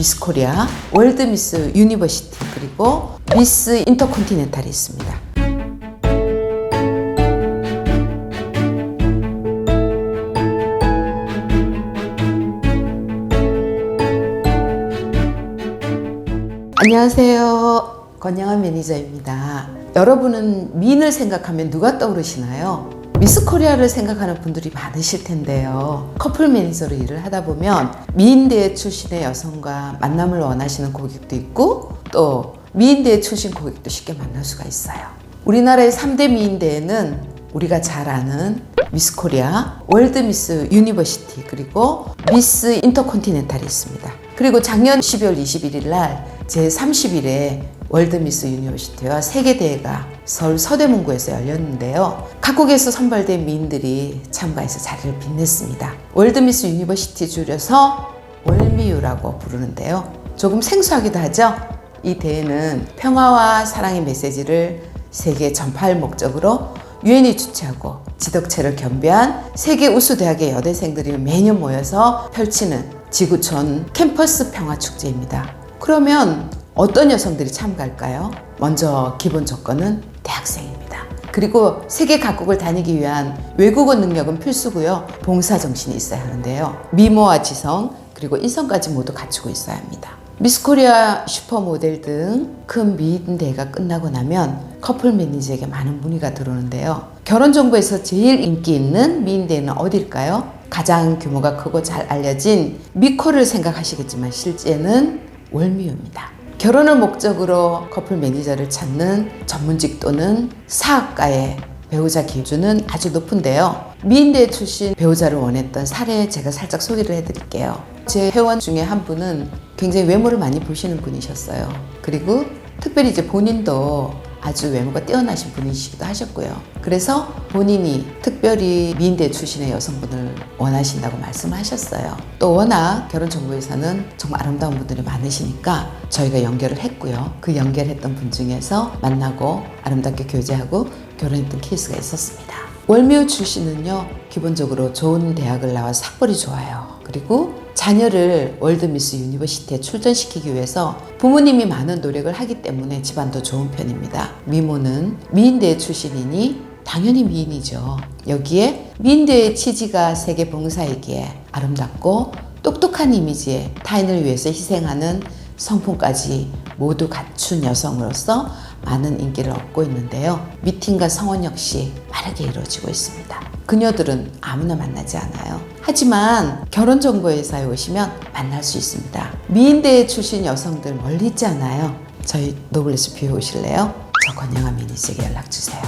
미스 코리아, 월드 미스 유니버시티 그리고 미스 인터컨티넨탈이 있습니다. 안녕하세요. 권영한 매니저입니다. 여러분은 미인을 생각하면 누가 떠오르시나요? 미스 코리아를 생각하는 분들이 많으실 텐데요. 커플 매니저로 일을 하다 보면 미인대회 출신의 여성과 만남을 원하시는 고객도 있고 또 미인대회 출신 고객도 쉽게 만날 수가 있어요. 우리나라의 3대 미인대회는 우리가 잘 아는 미스 코리아, 월드 미스 유니버시티 그리고 미스 인터컨티넨탈이 있습니다. 그리고 작년 12월 21일 날 제30일에 월드 미스 유니버시티와 세계 대회가 서울 서대문구에서 열렸는데요. 각국에서 선발된 미인들이 참가해서 자리를 빛냈습니다. 월드 미스 유니버시티 줄여서 월미유라고 부르는데요. 조금 생소하기도 하죠. 이 대회는 평화와 사랑의 메시지를 세계에 전파할 목적으로 유엔이 주최하고 지덕체를 겸비한 세계 우수 대학의 여대생들이 매년 모여서 펼치는 지구촌 캠퍼스 평화 축제입니다. 그러면 어떤 여성들이 참가할까요? 먼저 기본 조건은 대학생입니다. 그리고 세계 각국을 다니기 위한 외국어 능력은 필수고요. 봉사 정신이 있어야 하는데요. 미모와 지성 그리고 인성까지 모두 갖추고 있어야 합니다. 미스코리아 슈퍼모델 등 큰 미인 대회가 끝나고 나면 커플 매니저에게 많은 문의가 들어오는데요. 결혼 정보에서 제일 인기 있는 미인 대회는 어딜까요? 가장 규모가 크고 잘 알려진 미코를 생각하시겠지만 실제는 월미유입니다. 결혼을 목적으로 커플 매니저를 찾는 전문직 또는 사학과의 배우자 기준은 아주 높은데요. 미인대 출신 배우자를 원했던 사례 제가 살짝 소개를 해드릴게요. 제 회원 중에 한 분은 굉장히 외모를 많이 보시는 분이셨어요. 그리고 특별히 이제 본인도 아주 외모가 뛰어나신 분이시기도 하셨고요. 그래서 본인이 특별히 미인대 출신의 여성분을 원하신다고 말씀하셨어요. 또 워낙 결혼정보회사는 정말 아름다운 분들이 많으시니까 저희가 연결을 했고요. 그 연결했던 분 중에서 만나고 아름답게 교제하고 결혼했던 케이스가 있었습니다. 월미호 출신은요, 기본적으로 좋은 대학을 나와서 학벌이 좋아요. 그리고 자녀를 월드미스 유니버시티에 출전시키기 위해서 부모님이 많은 노력을 하기 때문에 집안도 좋은 편입니다. 미모는 미인대 출신이니 당연히 미인이죠. 여기에 미인대의 취지가 세계 봉사이기에 아름답고 똑똑한 이미지에 타인을 위해서 희생하는 성품까지 모두 갖춘 여성으로서 많은 인기를 얻고 있는데요. 미팅과 성원 역시 빠르게 이루어지고 있습니다. 그녀들은 아무나 만나지 않아요. 하지만 결혼정보회사에 오시면 만날 수 있습니다. 미인대회 출신 여성들 멀리 있지 않아요. 저희 노블레스 뷰에 오실래요? 저 권영아 미니스에게 연락 주세요.